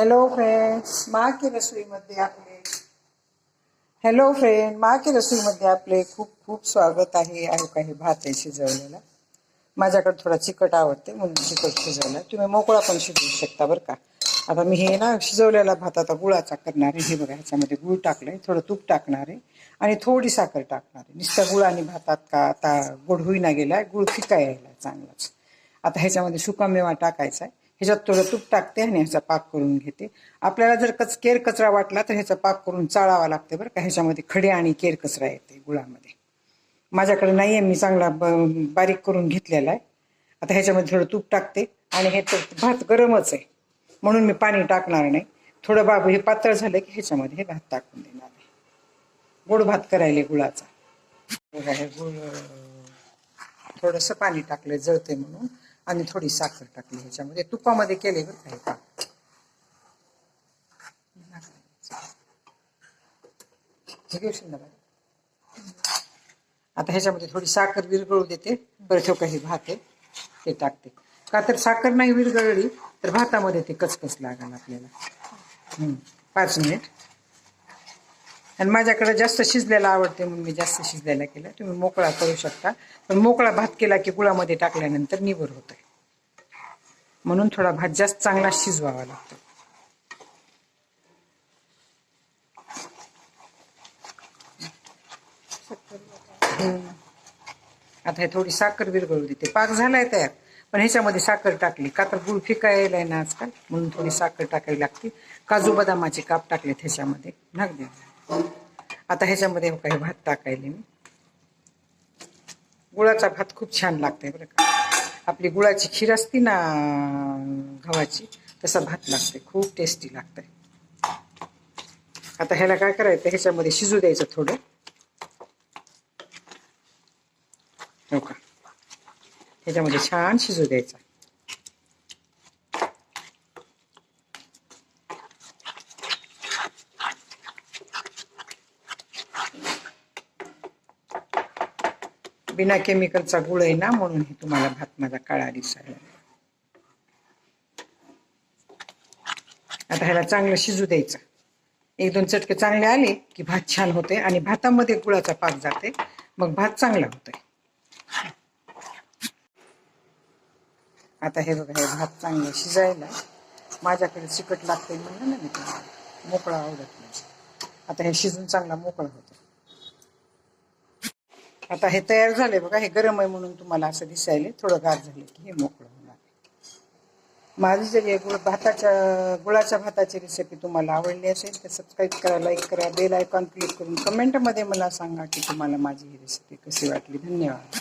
Hello friends मा की रसोईमध्ये आपले हॅलो फ्रेंड माकी रसोईमध्ये आपले खूप खूप स्वागत आहे. आहे काही भात आहे शिजवलेला. माझ्याकडे थोडा चिकट आवडते म्हणून चिकट शिजवला. तुम्ही मोकळा पण शिजवू शकता बरं का. आता मी हे ना शिजवलेला भात आता गुळाचा करणार आहे. हे बघा ह्याच्यामध्ये गुळ टाकलंय. थोडं तूप टाकणार आहे. आणि थोडी साखर टाकणार आहे. नुसतं गुळ आणि भातात का आता गोड होईना गेलाय. गुळ फिका यायला चांगलाच. आता ह्याच्यामध्ये सुकामेवा टाकायचा आहे. ह्याच्यात थोडं तूप टाकते आणि ह्याचा पाक करून घेते. आपल्याला जर कच केर कचरा वाटला तर ह्याचा पाक करून चाळावा लागते बरं का. ह्याच्यामध्ये खडे आणि केर कचरा येते गुळामध्ये. माझ्याकडे नाही आहे मी चांगला ब- बारीक करून घेतलेला आहे. आता ह्याच्यामध्ये थोडं तूप टाकते आणि हे तर भात गरमच आहे. म्हणून मी पाणी टाकणार नाही. थोडं बाबू हे पातळ झालं की ह्याच्यामध्ये हे भात टाकून देणार आहे. गोड भात करायला गुळाचा. गुळ थोडंसं पाणी टाकलं जळते म्हणून. आणि थोडी साखर टाकली ह्याच्यामध्ये. तुपामध्ये केले बरं का आता ह्याच्यामध्ये थोडी साखर विरगळू देते. परत ठेव काही भात आहे. ते टाकते. का तर साखर नाही विरगळली तर भातामध्ये ते कचकच लागेल आपल्याला. पाच मिनिट. आणि माझ्याकडे जास्त शिजलेला आवडते म्हणून मी जास्त शिजलेला केला. तुम्ही मोकळा करू शकता. पण मोकळा भात केला की गुळामध्ये टाकल्यानंतर निबर होत म्हणून थोडा भात जास्त चांगला शिजवावा लागतो. आता हे थोडी साखर विरघळू देते. पाक झालाय तयार पण ह्याच्यामध्ये साखर टाकली. का तर गुळ फिका यायलाय ना आजकाल म्हणून थोडी साखर टाकावी लागते. काजू बदामाचे काप टाकले ह्याच्यामध्ये. नाक द्या आता ह्याच्यामध्ये हो काही भात टाकायले मी. गुळाचा भात खूप छान लागतंय बरं का. आपली गुळाची खीर असती ना गव्हाची तसा भात लागते खूप टेस्टी लागतंय. आता ह्याला काय करायचं ह्याच्यामध्ये शिजू द्यायचं थोडं. हो का. ह्याच्यामध्ये छान शिजू द्यायचा. बिना केमिकलचा गुळ आहे ना म्हणून हे तुम्हाला भात माझा काळा दिसायला आता ह्याला चांगलं शिजू द्यायचं. एक दोन चटके चांगले आले की भात छान होते आणि भातामध्ये गुळाचा पाक जाते मग भात चांगला होतोय. आता हे बघा हे भात चांगलं शिजायला माझ्याकडे चिकट लागते म्हणलं ना मी मोकळा आवडत नाही. आता हे शिजून चांगला मोकळा होतो आता हे तयार झाले बघा हे गरम आहे म्हणून तुम्हाला असं दिसायले थोडं गार झालं की हे मोकळं होणार माझी जर हे गुळ भाताच्या गुळाच्या भाताची रेसिपी तुम्हाला आवडली असेल तर सबस्क्राईब करा लाईक करा बेल आयकॉन क्लिक करून कमेंटमध्ये मला सांगा की तुम्हाला माझी ही रेसिपी कशी वाटली. धन्यवाद.